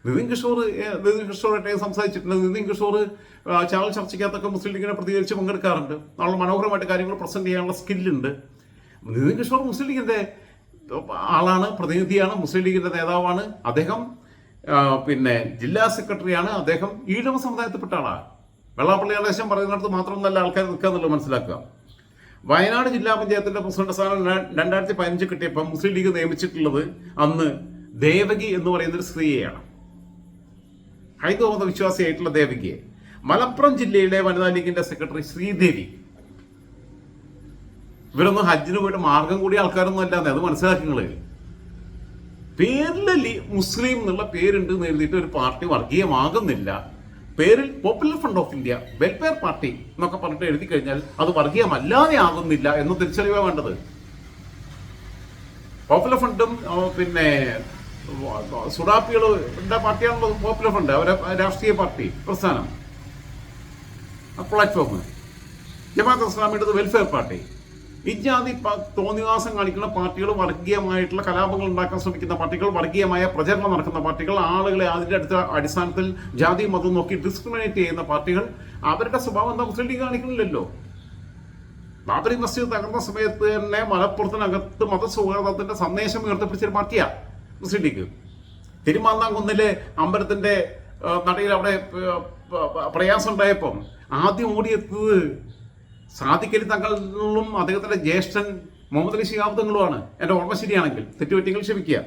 നിതിൻ കിഷോർ നിതിൻ കിഷോറായിട്ട് സംസാരിച്ചിട്ടുണ്ട്. നിതിൻ കിഷോർ ചാനൽ ചർച്ചയ്ക്കകത്തൊക്കെ മുസ്ലിം ലീഗിനെ പ്രതികരിച്ച് പങ്കെടുക്കാറുണ്ട്. നമ്മൾ മനോഹരമായിട്ട് കാര്യങ്ങൾ പ്രസന്റ് ചെയ്യാനുള്ള സ്കില്ലുണ്ട് നിതിൻ കിഷോർ മുസ്ലിം ലീഗിന്റെ ആളാണ് പ്രതിനിധിയാണ് മുസ്ലിം ലീഗിന്റെ നേതാവാണ്. അദ്ദേഹം പിന്നെ ജില്ലാ സെക്രട്ടറിയാണ് അദ്ദേഹം ഈഴവ സമുദായത്തിൽപ്പെട്ട ആളാണ് വെള്ളാപ്പള്ളി ഗണേശൻ പറയുന്നിടത്ത് മാത്രം നല്ല ആൾക്കാർ നിൽക്കുക എന്നുള്ളത് മനസ്സിലാക്കുക. വയനാട് ജില്ലാ പഞ്ചായത്തിന്റെ പ്രസിഡന്റ് സ്ഥാനം രണ്ടായിരത്തി പതിനഞ്ച് കിട്ടിയപ്പോൾ മുസ്ലിം ലീഗ് നിയമിച്ചിട്ടുള്ളത് അന്ന് ദേവകി എന്ന് പറയുന്ന ഒരു സ്ത്രീയെയാണ്. ഹൈന്ദവ മതവിശ്വാസിയായിട്ടുള്ള ദേവകിയെ. മലപ്പുറം ജില്ലയിലെ വനിതാ ലീഗിന്റെ സെക്രട്ടറി ശ്രീദേവി. ഇവരൊന്നും ഹജ്ജിന് പോയിട്ട് മാർഗം കൂടിയ ആൾക്കാരൊന്നും അല്ലാതെ അത് മനസ്സിലാക്കി നിങ്ങൾ പേരിലെ മുസ്ലിം എന്നുള്ള പേരുണ്ട് എന്ന് എഴുതിയിട്ട് ഒരു പാർട്ടി വർഗീയമാകുന്നില്ല. പേരിൽ popular front of India welfare party എന്നൊക്കെ പറഞ്ഞിട്ട് എഴുതി കഴിഞ്ഞാൽ അത് വർഗീയമല്ലാതെ ആകുന്നില്ല എന്ന് തിരിച്ചറിയുക വേണ്ടത്. പോപ്പുലർ ഫ്രണ്ടും പിന്നെ സുഡാപ്പികളുടെ പാർട്ടിയാണല്ലോ പോപ്പുലർ ഫ്രണ്ട് അവരെ രാഷ്ട്രീയ പാർട്ടി പ്രസ്ഥാനം. പ്ലാറ്റ്ഫോം ജമാഅത്ത് ഇസ്ലാമിയുടെ വെൽഫെയർ പാർട്ടി ഇജാതി പ- തോന്നിവാസം കാണിക്കുന്ന പാർട്ടികൾ വർഗീയമായിട്ടുള്ള കലാപങ്ങൾ ഉണ്ടാക്കാൻ ശ്രമിക്കുന്ന പാർട്ടികൾ വർഗീയമായ പ്രചരണം നടക്കുന്ന പാർട്ടികൾ ആളുകളെ അതിന്റെ അടുത്ത അടിസ്ഥാനത്തിൽ ജാതി മതം നോക്കി ഡിസ്ക്രിമിനേറ്റ് ചെയ്യുന്ന പാർട്ടികൾ അവരുടെ സ്വഭാവം എന്താ മുസ്ലിം ലീഗ് കാണിക്കുന്നില്ലല്ലോ? ബാബരി മസ്ജിദ് തകർന്ന സമയത്ത് തന്നെ മലപ്പുറത്തിനകത്ത് മതസൗഹാർദ്ദത്തിന്റെ സന്ദേശം ഉയർത്തിപ്പിടിച്ചൊരു പാർട്ടിയാ മുസ്ലിം ലീഗ്. തിരുമാന്താംകുന്നിലെ അമ്പലത്തിന്റെ നടയിൽ അവിടെ പ്രയാസം ഉണ്ടായപ്പം ആദ്യം ഓടിയെത്തത് സാദിഖലി തങ്ങളും അദ്ദേഹത്തിന്റെ ജ്യേഷ്ഠൻ മുഹമ്മദ് അലി ശിഹാബ് തങ്ങളുമാണ് എന്റെ ഓർമ്മ ശരിയാണെങ്കിൽ തെറ്റുപറ്റിയെങ്കിൽ ക്ഷമിക്കുക.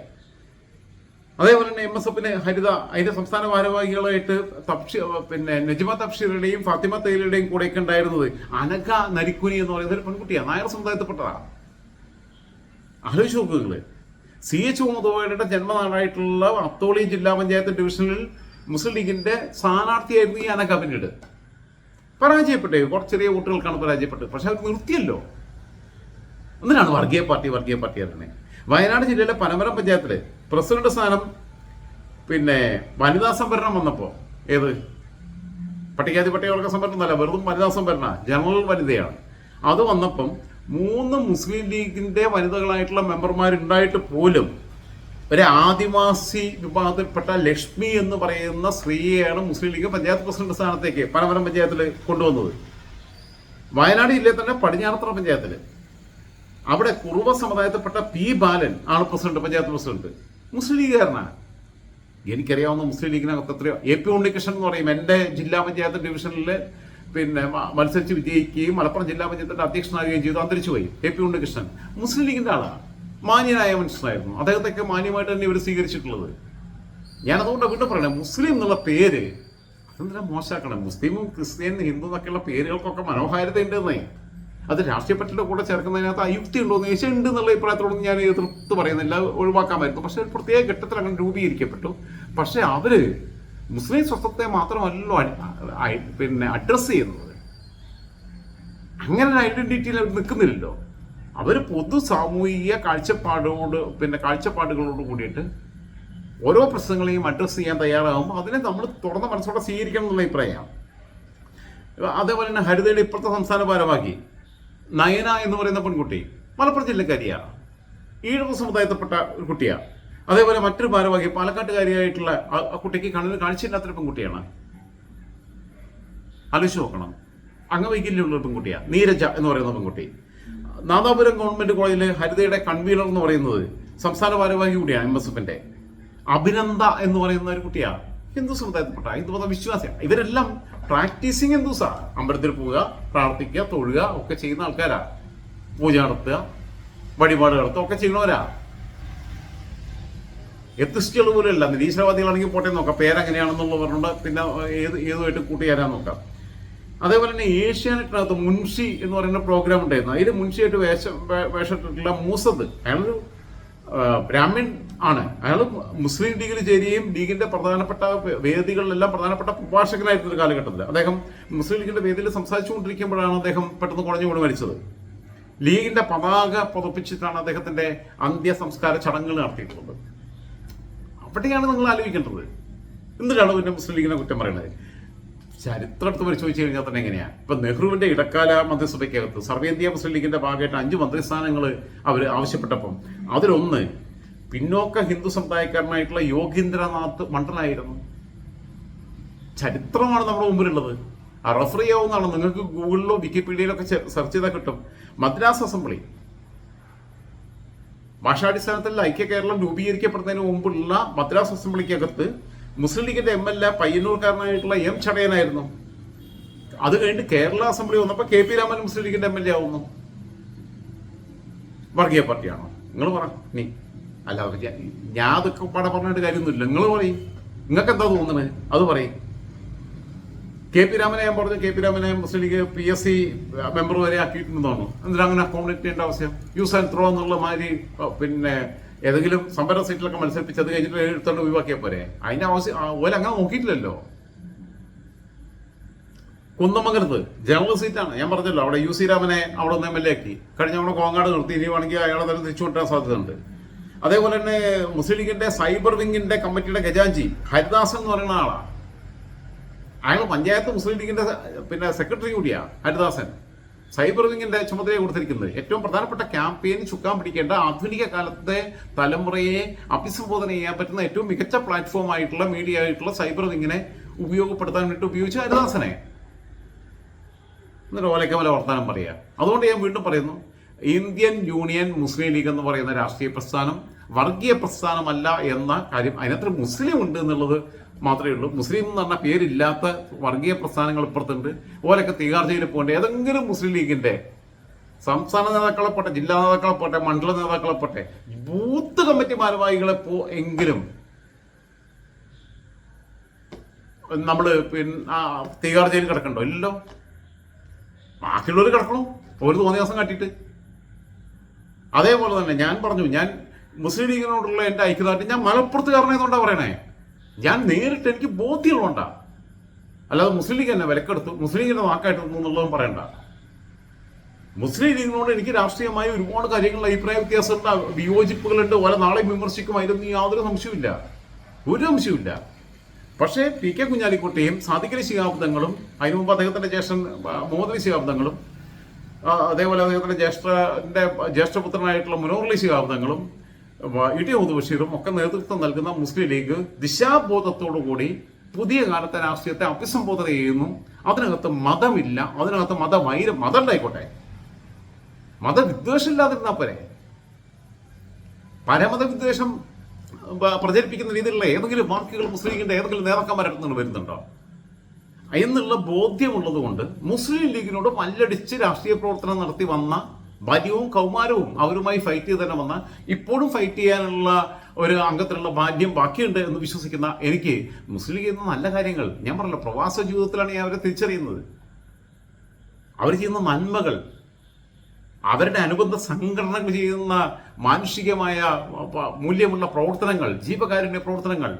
അതേപോലെ തന്നെ എം എസ് എഫിന് ഹരിത അതിന്റെ സംസ്ഥാന ഭാരവാഹികളായിട്ട് തപ്ഷി പിന്നെ നജിമ തപ്ഷീറുടെയും ഫാത്തിമ തൈലയുടെയും കൂടെയൊക്കെ ഉണ്ടായിരുന്നത് അനഘ നരിക്കുനി എന്ന് പറയുന്ന ഒരു പെൺകുട്ടിയാണ്. നായർ സമുദായത്തിൽപ്പെട്ടതാണ്. ആലോചിച്ച് നോക്കുക നിങ്ങൾ സി എച്ച് മുഹമ്മദ് ജന്മനാടായിട്ടുള്ള അത്തോളി ജില്ലാ പഞ്ചായത്ത് ഡിവിഷനിൽ മുസ്ലിം ലീഗിന്റെ സ്ഥാനാർത്ഥിയായിരുന്നു ഈ അനഘ പിന്നീട്. പരാജയപ്പെട്ടേ. കുറച്ച് ചെറിയ വോട്ടുകൾക്കാണ് പരാജയപ്പെട്ടത് പക്ഷെ അത് നിർത്തിയല്ലോ. എന്തിനാണ് വർഗീയ പാർട്ടി വർഗീയ പാർട്ടി അതിനെ വയനാട് ജില്ലയിലെ പനമരം പഞ്ചായത്തിലെ പ്രസിഡന്റ് സ്ഥാനം പിന്നെ വനിതാ സംവരണം വന്നപ്പോ ഏത്? പട്ടികാതി പട്ടികവർഗ സംവരണം എന്നല്ല വെറും വനിതാ സംവരണ. ജനറൽ വനിതയാണ്. അത് വന്നപ്പം മൂന്ന് മുസ്ലിം ലീഗിന്റെ വനിതകളായിട്ടുള്ള മെമ്പർമാരുണ്ടായിട്ട് പോലും ഒരു ആദിവാസി വിഭാഗത്തിൽപ്പെട്ട ലക്ഷ്മി എന്ന് പറയുന്ന സ്ത്രീയെയാണ് മുസ്ലിം ലീഗ് പഞ്ചായത്ത് പ്രസിഡന്റ് സ്ഥാനത്തേക്ക് പനമരം പഞ്ചായത്തിൽ കൊണ്ടുവന്നത്. വയനാട് ജില്ലയിൽ തന്നെ പടിഞ്ഞാറത്തറ പഞ്ചായത്തിൽ അവിടെ കുറുവ സമുദായത്തിൽപ്പെട്ട പി ബാലൻ ആണ് പ്രസിഡന്റ് പഞ്ചായത്ത് പ്രസിഡന്റ്. മുസ്ലിം ലീഗുകാരനാണ്. എനിക്കറിയാവുന്ന മുസ്ലിം ലീഗിനകത്ത് എത്രയോ എ പി ഉണ്ണികൃഷ്ണൻ എന്ന് പറയും. എന്റെ ജില്ലാ പഞ്ചായത്ത് ഡിവിഷനിൽ പിന്നെ മത്സരിച്ച് വിജയിക്കുകയും മലപ്പുറം ജില്ലാ പഞ്ചായത്തിന്റെ അധ്യക്ഷനാകുകയും ചെയ്തു അന്തരിച്ചു പോയി എ പി ഉണ്ണികൃഷ്ണൻ. മുസ്ലിം ലീഗിന്റെ ആളാണ്. മാന്യനായ മനുഷ്യനായിരുന്നു അദ്ദേഹത്തെയൊക്കെ മാന്യമായിട്ട് തന്നെ ഇവർ സ്വീകരിച്ചിട്ടുള്ളത്. ഞാൻ അതുകൊണ്ട് വീണ്ടും പറയണേ മുസ്ലിം എന്നുള്ള പേര് അതെന്തിനാ മോശമാക്കണം? മുസ്ലിമും ക്രിസ്ത്യൻ ഹിന്ദു എന്നൊക്കെയുള്ള പേരുകൾക്കൊക്കെ മനോഹാരിത ഉണ്ടെന്നേ. അത് രാഷ്ട്രീയ പറ്റിയുടെ കൂടെ ചേർക്കുന്നതിനകത്ത് അയുക്തി ഉണ്ടോ എന്ന് ഉണ്ട് എന്നുള്ള അഭിപ്രായത്തോടൊന്നും ഞാൻ എതിർത്ത് പറയുന്നില്ല. ഒഴിവാക്കാമായിരുന്നു പക്ഷെ ഒരു പ്രത്യേക ഘട്ടത്തിൽ അങ്ങനെ രൂപീകരിക്കപ്പെട്ടു. പക്ഷെ അവർ മുസ്ലിം സ്വത്വത്തെ മാത്രമല്ലോ പിന്നെ അഡ്രസ്സ് ചെയ്യുന്നത്. അങ്ങനെ ഒരു ഐഡന്റിറ്റിയിൽ അവർ നിൽക്കുന്നില്ലല്ലോ. അവർ പൊതു സാമൂഹിക കാഴ്ചപ്പാടോട് പിന്നെ കാഴ്ചപ്പാടുകളോട് കൂടിയിട്ട് ഓരോ പ്രശ്നങ്ങളെയും അഡ്രസ്സ് ചെയ്യാൻ തയ്യാറാകുമ്പോൾ അതിനെ നമ്മൾ തുറന്ന മനസ്സോടെ സ്വീകരിക്കണം എന്നുള്ള അഭിപ്രായമാണ്. അതേപോലെ തന്നെ ഹരിതയുടെ ഇപ്പോഴത്തെ സംസ്ഥാന ഭാരമാക്കി നയന എന്ന് പറയുന്ന പെൺകുട്ടി മലപ്പുറം ജില്ലക്കാരിയാണ്. ഈഴവ സമുദായത്തിൽപ്പെട്ട ഒരു കുട്ടിയാണ്. അതേപോലെ മറ്റൊരു ഭാരവാഹി പാലക്കാട്ടുകാരിയായിട്ടുള്ള ആ- കുട്ടിക്ക് കണ്ണിന് കാഴ്ചയില്ലാത്തൊരു പെൺകുട്ടിയാണ്. ആലോചിച്ച് നോക്കണം. അംഗവൈകല്യമുള്ള പെൺകുട്ടിയാണ്. നീരജ എന്ന് പറയുന്ന പെൺകുട്ടി. നാദാപുരം ഗവൺമെന്റ് കോളേജിലെ ഹരിതയുടെ കൺവീനർ എന്ന് പറയുന്നത് സംസ്ഥാന ഭാരവാഹി കൂടിയാണ് എം എസ് എഫിന്റെ. അഭിനന്ദ എന്ന് പറയുന്ന ഒരു കുട്ടിയാണ് ഹിന്ദു സമുദായത്തിൽപ്പെട്ട ഹിന്ദു മത വിശ്വാസിയാണ് ഇവരെല്ലാം പ്രാക്ടീസിങ് ഹിന്ദുസാണ് അമ്പലത്തിൽ പോവുക പ്രാർത്ഥിക്കുക തൊഴുക ഒക്കെ ചെയ്യുന്ന ആൾക്കാരാണ് പൂജ നടത്തുക വഴിപാട് നടത്തുക ഒക്കെ ചെയ്യുന്നവരാ. എത്തിസ്റ്റുകൾ പോലും അല്ല. നിരീശ്വരവാദികളാണെങ്കിൽ പോട്ടെ നോക്കാം. പേരെങ്ങനെയാണെന്നുള്ള പിന്നെ ഏത് ഏതുമായിട്ട് കൂട്ടുകാരാൻ നോക്കാം. അതേപോലെ തന്നെ ഏഷ്യാനെറ്റിനകത്ത് മുൻഷി എന്ന് പറയുന്ന പ്രോഗ്രാം ഉണ്ടായിരുന്നു. അതിൽ മുൻഷിയായിട്ട് വേഷം വേഷമിട്ടിട്ടുള്ള മൂസദ് അയാളൊരു ബ്രാഹ്മിൻ ആണ്. അയാൾ മുസ്ലിം ലീഗിൽ ചേരുകയും ലീഗിന്റെ പ്രധാനപ്പെട്ട വേദികളിലെല്ലാം പ്രധാനപ്പെട്ട പ്രഭാഷകനായിരുന്ന ഒരു കാലഘട്ടത്തിൽ അദ്ദേഹം മുസ്ലിം ലീഗിന്റെ വേദിയിൽ സംസാരിച്ചുകൊണ്ടിരിക്കുമ്പോഴാണ് അദ്ദേഹം പെട്ടെന്ന് കുഴഞ്ഞു വീണ് മരിച്ചത്. ലീഗിന്റെ പതാക പുതപ്പിച്ചിട്ടാണ് അദ്ദേഹത്തിന്റെ അന്ത്യ സംസ്കാര ചടങ്ങുകൾ നടത്തിയിട്ടുള്ളത്. അവിടെയാണ് നിങ്ങൾ ആലോചിക്കേണ്ടത്. എന്തിനാണ് പിന്നെ മുസ്ലിം ലീഗിനെ കുറ്റം പറയുന്നത്? ചരിത്രം എടുത്ത് പരിശോധിച്ച് കഴിഞ്ഞാൽ തന്നെ എങ്ങനെയാണ് ഇപ്പൊ നെഹ്റുവിന്റെ ഇടക്കാല മന്ത്രിസഭയ്ക്കകത്ത് സർവേന്ത്യ മുസ്ലിം ലീഗിന്റെ ഭാഗമായിട്ട് അഞ്ച് മന്ത്രിസ്ഥാനങ്ങൾ അവർ ആവശ്യപ്പെട്ടപ്പം അതിലൊന്ന് പിന്നോക്ക ഹിന്ദു സമുദായക്കാരനായിട്ടുള്ള യോഗീന്ദ്രനാഥ് മണ്ഡലായിരുന്നു ചരിത്രമാണ് നമ്മുടെ മുമ്പിലുള്ളത്. ആ റെഫർ ചെയ്യാവുന്നതാണ് നിങ്ങൾക്ക് ഗൂഗിളിലോ വിക്കിപീഡിയയിലോ ഒക്കെ സെർച്ച് ചെയ്താൽ കിട്ടും. മദ്രാസ് അസംബ്ലി. ഭാഷാടിസ്ഥാനത്തിൽ ഐക്യ കേരളം രൂപീകരിക്കപ്പെടുന്നതിന് മുമ്പുള്ള മദ്രാസ് അസംബ്ലിക്കകത്ത് മുസ്ലിം ലീഗിന്റെ എം എൽ എ പയ്യന്നൂർക്കാരനായിട്ടുള്ള എം ചടയനായിരുന്നു. അത് കഴിഞ്ഞ് കേരള അസംബ്ലി വന്നപ്പോൾ കെ പി രാമൻ മുസ്ലിം ലീഗിന്റെ എം എൽ എ ആവുന്നു. വർഗീയ പാർട്ടിയാണോ? നിങ്ങൾ പറ നീ. അല്ല ഞാൻ അതൊക്കെ പാടെ പറഞ്ഞിട്ട് കാര്യമൊന്നുമില്ല. നിങ്ങൾ പറയും. നിങ്ങൾക്ക് എന്താ തോന്നുന്നത് അത് പറയും. കെ പി രാമനെ ഞാൻ പറഞ്ഞു കെ പി രാമനെ Muslim League P S C member വരെ ആക്കിയിട്ടുണ്ടെന്നാണോ. എന്തിനാ അങ്ങനെ അക്കോമഡേറ്റ് ചെയ്യേണ്ട ആവശ്യം? യൂസ് ആൻഡ് ത്രോ എന്നുള്ള മാതിരി പിന്നെ ഏതെങ്കിലും സംവരണ സീറ്റിലൊക്കെ മത്സരിപ്പിച്ച് അത് കഴിഞ്ഞിട്ട് എഴുത്തോണ്ട് ഒഴിവാക്കിയാൽ പോരെ? അതിന്റെ ആവശ്യം ഓല അങ്ങനെ നോക്കിയിട്ടില്ലല്ലോ. കുന്നമംഗലത്ത് ജനറൽ സീറ്റാണ്. ഞാൻ പറഞ്ഞല്ലോ അവിടെ യു സി രാമനെ അവിടെ ഒന്ന് എം എൽ എ ആക്കി. കഴിഞ്ഞ അവിടെ കോങ്ങാട് നിർത്തി ഇനി വേണമെങ്കിൽ അയാളെ തന്നെ തിരിച്ചു കൊണ്ടുവരാൻ സാധ്യതയുണ്ട്. അതേപോലെ തന്നെ മുസ്ലിം ലീഗിന്റെ സൈബർ വിങ്ങിന്റെ കമ്മിറ്റിയുടെ ഗജാഞ്ചി ഹരിദാസൻ എന്ന് പറയുന്ന ആളാണ് അയാൾ പഞ്ചായത്ത് മുസ്ലിം ലീഗിന്റെ പിന്നെ സെക്രട്ടറി കൂടിയാണ് ഹരിദാസൻ. സൈബർ വിങ്ങിന്റെ ചുമതലയെ കൊടുത്തിരിക്കുന്നത്. ഏറ്റവും പ്രധാനപ്പെട്ട ക്യാമ്പയിൻ ചുക്കാൻ പിടിക്കേണ്ട ആധുനിക കാലത്തെ തലമുറയെ അഭിസംബോധന ചെയ്യാൻ പറ്റുന്ന ഏറ്റവും മികച്ച പ്ലാറ്റ്ഫോം ആയിട്ടുള്ള മീഡിയ ആയിട്ടുള്ള സൈബർ വിങ്ങിനെ ഉപയോഗപ്പെടുത്താൻ വേണ്ടി ഉപയോഗിച്ച ഹരിദാസനെ. എന്നിട്ട് ഓലക്കമല വർത്തമാനം പറയുക അതുകൊണ്ട് ഞാൻ വീണ്ടും പറയുന്നു ഇന്ത്യൻ യൂണിയൻ മുസ്ലിം ലീഗ് എന്ന് പറയുന്ന രാഷ്ട്രീയ പ്രസ്ഥാനം വർഗീയ പ്രസ്ഥാനമല്ല എന്ന കാര്യം അതിനകത്ത് മുസ്ലിം ഉണ്ട് എന്നുള്ളത് മാത്രമേ ഉള്ളൂ. മുസ്ലിം എന്ന് പറഞ്ഞ പേരില്ലാത്ത വർഗീയ പ്രസ്ഥാനങ്ങൾ ഇപ്പുറത്തുണ്ട്. ഓലൊക്കെ തീഹാർ ജയിലിൽ പോകേണ്ട ഏതെങ്കിലും മുസ്ലിം ലീഗിന്റെ സംസ്ഥാന നേതാക്കളെ പോട്ടെ ജില്ലാ നേതാക്കളെ പോട്ടെ മണ്ഡല നേതാക്കളെ പോട്ടെ ബൂത്ത് കമ്മിറ്റി ഭാരവാഹികളെ പോ എങ്കിലും നമ്മൾ പിന്നെ തീകാർ ജയിലിൽ കിടക്കണ്ടോ? ഇല്ലല്ലോ. ബാക്കിയുള്ളവർ കിടക്കണം. ഒരു തോന്നിയ ദിവസം കാട്ടിയിട്ട്. അതേപോലെ തന്നെ ഞാൻ പറഞ്ഞു ഞാൻ മുസ്ലിം ലീഗിനോടുള്ള എന്റെ ഐക്യദാർഢ്യം ഞാൻ മലപ്പുറത്ത് കാരണം മലപ്പുറത്തുകാരനായതുകൊണ്ടാണ് പറയണേ. ഞാൻ നേരിട്ട് എനിക്ക് ബോധ്യമുണ്ട അല്ലാതെ മുസ്ലിം ലീഗ് തന്നെ വിലക്കെടുത്തു. മുസ്ലിം ലീഗിന്റെ വാക്കായിട്ട് എന്നുള്ളതും പറയണ്ട. മുസ്ലിം ലീഗിനോട് എനിക്ക് രാഷ്ട്രീയമായ ഒരുപാട് കാര്യങ്ങളിൽ അഭിപ്രായ വ്യത്യാസമുണ്ട്. വിയോജിപ്പുകളുണ്ട്. ഓരോ നാളെ വിമർശിക്കും. അതിലൊന്നും യാതൊരു സംശയമില്ല ഒരു സംശയമില്ല പക്ഷേ പി കെ കുഞ്ഞാലിക്കുട്ടിയും സാധിക്കലി ശിഹാബ്ദങ്ങളും അതിനു മുമ്പ് അദ്ദേഹത്തിന്റെ ജ്യേഷ്ഠൻ മോദി ശിഹാബ്ദങ്ങളും അതേപോലെ അദ്ദേഹത്തിന്റെ ജ്യേഷ്ഠന്റെ ജ്യേഷ്ഠപുത്രനായിട്ടുള്ള മുനോർലി ശിഹാബ്ദങ്ങളും ഇ ടി മുഹമ്മദ് ബഷീറും ഒക്കെ നേതൃത്വം നൽകുന്ന മുസ്ലിം ലീഗ് ദിശാബോധത്തോടുകൂടി പുതിയ കാലത്തെ രാഷ്ട്രീയത്തെ അഭിസംബോധന ചെയ്യുന്നു. അതിനകത്ത് മതമില്ല. അതിനകത്ത് മതവൈരം മതണ്ടായിക്കോട്ടെ ഉണ്ടായിക്കോട്ടെ മതവിദ്വേഷം ഇല്ലാതിരുന്നാൽ പോരെ. പരമതവിദ്വേഷം പ്രചരിപ്പിക്കുന്ന രീതിയിലുള്ള ഏതെങ്കിലും വാക്കുകൾ മുസ്ലിം ലീഗിന്റെ ഏതെങ്കിലും നേതാക്കന്മാരുടെ നിന്ന് വരുന്നുണ്ടോ? എന്നുള്ള ബോധ്യമുള്ളത് കൊണ്ട് മുസ്ലിം ലീഗിനോട് മല്ലടിച്ച് രാഷ്ട്രീയ പ്രവർത്തനം നടത്തി വന്ന ബാല്യവും കൗമാരവും അവരുമായി ഫൈറ്റ് ചെയ്ത് തന്നെ വന്ന ഇപ്പോഴും ഫൈറ്റ് ചെയ്യാനുള്ള ഒരു അംഗത്തിലുള്ള ബാല്യം ബാക്കിയുണ്ട് എന്ന് വിശ്വസിക്കുന്ന എനിക്ക് മുസ്ലിം ചെയ്യുന്ന നല്ല കാര്യങ്ങൾ. ഞാൻ പറഞ്ഞല്ലോ പ്രവാസ ജീവിതത്തിലാണ് ഞാൻ അവരെ തിരിച്ചറിയുന്നത്. അവർ ചെയ്യുന്ന നന്മകൾ അവരുടെ അനുബന്ധ സംഘടനകൾ ചെയ്യുന്ന മാനുഷികമായ മൂല്യമുള്ള പ്രവർത്തനങ്ങൾ ജീവകാരുണ്യ പ്രവർത്തനങ്ങൾ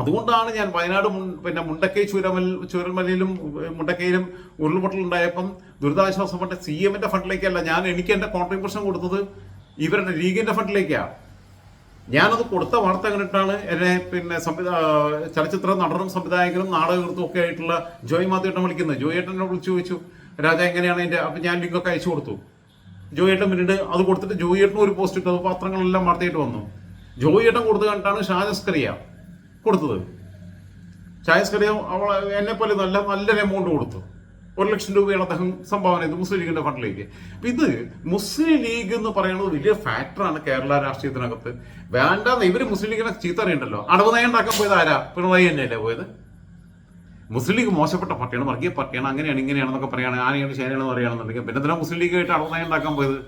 അതുകൊണ്ടാണ് ഞാൻ വയനാട് പിന്നെ മുണ്ടക്കൈ ചൂരമൽ ചുരൽമലയിലും മുണ്ടക്കൈയിലും ഉരുൾപൊട്ടലുണ്ടായപ്പം ദുരിതാശ്വാസ ഫണ്ട് സി എമ്മിന്റെ ഫണ്ടിലേക്കല്ല ഞാൻ എനിക്ക് എന്റെ കോൺട്രിബ്യൂഷൻ കൊടുത്തത് ഇവരുടെ ലീഗിന്റെ ഫണ്ടിലേക്കാണ് ഞാനത് കൊടുത്ത വാർത്ത കണ്ടിട്ടാണ് എന്നെ പിന്നെ സംവിധാ ചലച്ചിത്ര നടനും സംവിധായകനും നാടകകൃത്തും ഒക്കെ ആയിട്ടുള്ള ജോയ് മാത്യേട്ടൻ വിളിക്കുന്നത്. ജോയ് ഏട്ടനെ വിളിച്ചു ചോദിച്ചു രാജ എങ്ങനെയാണ് എന്റെ അപ്പൊ ഞാൻ ലിങ്കൊക്കെ അയച്ചു കൊടുത്തു. ജോയ് ഏട്ടൻ പിന്നീട് അത് കൊടുത്തിട്ട് ജോയ് ഏട്ടനും ഒരു പോസ്റ്റ് ഇട്ടു. പത്രങ്ങളെല്ലാം വാർത്തയായിട്ട് വന്നു. ജോയ് ഏട്ടൻ കൊടുത്തു കണ്ടിട്ടാണ് ഷാജസ്കറിയ. കൊടുത്തത്. ഷാജസ്കറിയ അവൾ എന്നെ പോലെ നല്ല നല്ലൊരു എമൗണ്ട് കൊടുത്തു. ഒരു ലക്ഷം രൂപയാണ് അദ്ദേഹം സംഭാവന ചെയ്തു മുസ്ലിം ലീഗിന്റെ ഫണ്ടിലേക്ക് അപ്പൊ ഇത് മുസ്ലിം ലീഗ് എന്ന് പറയുന്നത് വലിയ ഫാക്ടറാണ് കേരള രാഷ്ട്രീയത്തിനകത്ത്. വേണ്ടെന്ന് ഇവർ മുസ്ലിം ലീഗിനെ ചീത്ത അറിയണ്ടല്ലോ. അടവ് നയം ഉണ്ടാക്കാൻ പോയത് ആരാ? പിണറായി തന്നെയല്ലേ പോയത്. മുസ്ലിം ലീഗ് മോശപ്പെട്ട പാർട്ടിയാണ് വർഗീയ പാർട്ടിയാണ് അങ്ങനെയാണ് ഇങ്ങനെയാണെന്നൊക്കെ പറയുകയാണ് ആനയാണ് ശരിയാണെന്ന് പറയുകയാണെന്നുണ്ടെങ്കിൽ പിന്നെ തന്നെ മുസ്ലിം ലീഗായിട്ട് അടവ് നയം ഉണ്ടാക്കാൻ പോയത്?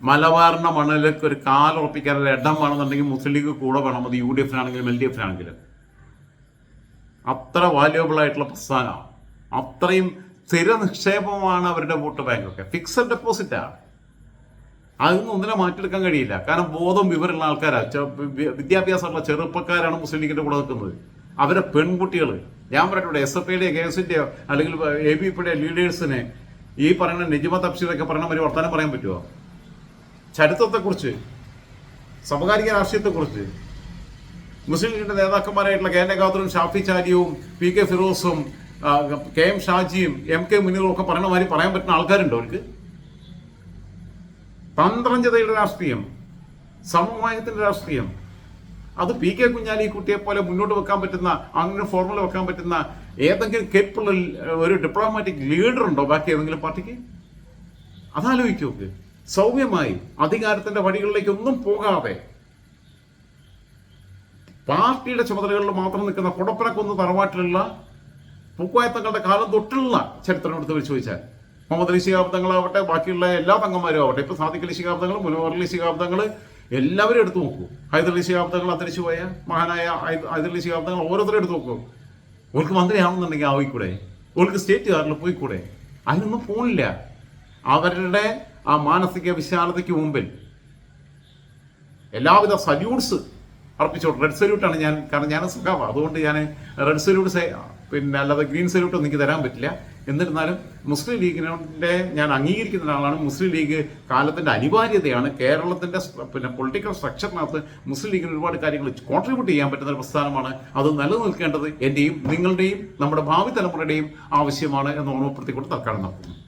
മലബാറിന്റെ മണ്ണിലേക്ക് ഒരു കാലുറപ്പിക്കാനുള്ള ഇടം വേണമെന്നുണ്ടെങ്കിൽ മുസ്ലിം ലീഗ് കൂടെ വേണം. അത് യു ഡി എഫിനാണെങ്കിലും എൽ ഡി എഫിനാണെങ്കിലും അത്ര വാല്യുവബിൾ ആയിട്ടുള്ള പ്രസ്ഥാനമാണ്. അത്രയും സ്ഥിര നിക്ഷേപമാണ് അവരുടെ വോട്ട് ബാങ്കൊക്കെ. ഫിക്സഡ് ഡെപ്പോസിറ്റാണ് അതൊന്നും ഒന്നിനെ മാറ്റിയെടുക്കാൻ കഴിയില്ല. കാരണം ബോധം വിവരമുള്ള ആൾക്കാരാണ് വിദ്യാഭ്യാസമുള്ള ചെറുപ്പക്കാരാണ് മുസ്ലിം ലീഗിന്റെ കൂടെ നിൽക്കുന്നത്. അവരെ പെൺകുട്ടികൾ ഞാൻ പറഞ്ഞിട്ടുണ്ട് എസ് എഫ് ഐയുടെ കെ അല്ലെങ്കിൽ എ ബി പിയുടെ ലീഡേഴ്സിനെ ഈ പറയുന്ന നിജമ തഫ്സീറൊക്കെ പറയുന്ന ഒരു വർത്തമാനം പറയാൻ പറ്റുമോ ചരിത്രത്തെക്കുറിച്ച് സമകാലിക രാഷ്ട്രീയത്തെക്കുറിച്ച് മുസ്ലിം ലീഗിന്റെ നേതാക്കന്മാരായിട്ടുള്ള കെ എൻ ഖാദറും ഷാഫി ചാരിയും പി കെ ഫിറോസും കെ എം ഷാജിയും എം കെ മുനീറും ഒക്കെ പറയുന്ന മാതിരി പറയാൻ പറ്റുന്ന ആൾക്കാരുണ്ടോ അവർക്ക്? തന്ത്രഞ്ജതയുടെ രാഷ്ട്രീയം സമവായത്തിന്റെ രാഷ്ട്രീയം അത് പി കെ കുഞ്ഞാലി കുട്ടിയെ പോലെ മുന്നോട്ട് വെക്കാൻ പറ്റുന്ന അങ്ങനെ ഫോർമുല വെക്കാൻ പറ്റുന്ന ഏതെങ്കിലും കേപ്പുള്ള ഒരു ഡിപ്ലോമാറ്റിക് ലീഡർ ഉണ്ടോ? ബാക്കി ഏതെങ്കിലും പാർട്ടിക്ക്? അതാലോചിക്കൂ നോക്ക്. സൗമ്യമായി അധികാരത്തിന്റെ വഴികളിലേക്ക് ഒന്നും പോകാതെ പാർട്ടിയുടെ ചുമതലകളിൽ മാത്രം നിൽക്കുന്ന കുടപ്പനക്കൊന്ന് തറവാട്ടിലുള്ള പൂക്കുവായത്തങ്ങളുടെ കാലം തൊട്ടുള്ള ചരിത്രം എടുത്ത് പരിശോധിച്ചാൽ മുഹമ്മദ് അലി ശിഹാബ്ദങ്ങളാവട്ടെ ബാക്കിയുള്ള എല്ലാ തങ്ങന്മാരും ആവട്ടെ ഇപ്പൊ സാദിഖ് അലി ശിഹാബ്ദങ്ങൾ മുനവർ അലി ശിഹാബ്ദങ്ങൾ എല്ലാവരും എടുത്തു നോക്കൂ. ഹൈദർ അലി ശിഹാബ്ദങ്ങൾ അന്തരിച്ചു പോയ മഹാനായ ഹൈദരലി ശിഹാബ്ദങ്ങൾ ഓരോരുത്തരും എടുത്തു നോക്കൂ. ഓൾക്ക് മന്ത്രിയാണെന്നുണ്ടെങ്കിൽ ആവിക്കൂടെ? ഓൾക്ക് സ്റ്റേറ്റ് കാറിൽ പോയിക്കൂടെ? അതിനൊന്നും പോണില്ല. അവരുടെ ആ മാനസിക വിശാലതയ്ക്ക് മുമ്പിൽ എല്ലാവിധ സല്യൂട്ട്സ് അർപ്പിച്ചോട്ടെ. റെഡ് സല്യൂട്ടാണ് ഞാൻ കാരണം ഞാൻ സുഖാവ. അതുകൊണ്ട് ഞാൻ റെഡ് സല്യൂട്ട് പിന്നെ അല്ലാതെ ഗ്രീൻ സല്യൂട്ട് എനിക്ക് തരാൻ പറ്റില്ല. എന്നിരുന്നാലും മുസ്ലിം ലീഗിനെ ഞാൻ അംഗീകരിക്കുന്ന ഒരാളാണ്. മുസ്ലിം ലീഗ് കാലത്തിന്റെ അനിവാര്യതയാണ്. കേരളത്തിന്റെ പിന്നെ പൊളിറ്റിക്കൽ സ്ട്രക്ചറിനകത്ത് മുസ്ലിം ലീഗിന് ഒരുപാട് കാര്യങ്ങൾ കോൺട്രിബ്യൂട്ട് ചെയ്യാൻ പറ്റുന്ന ഒരു പ്രസ്ഥാനമാണ്. അത് നിലനിൽക്കേണ്ടത് എന്റെയും നിങ്ങളുടെയും നമ്മുടെ ഭാവി തലമുറയുടെയും ആവശ്യമാണ് എന്ന് ഓർമ്മപ്പെടുത്തിക്കൊണ്ട് തൽക്കാലം നടത്തുന്നു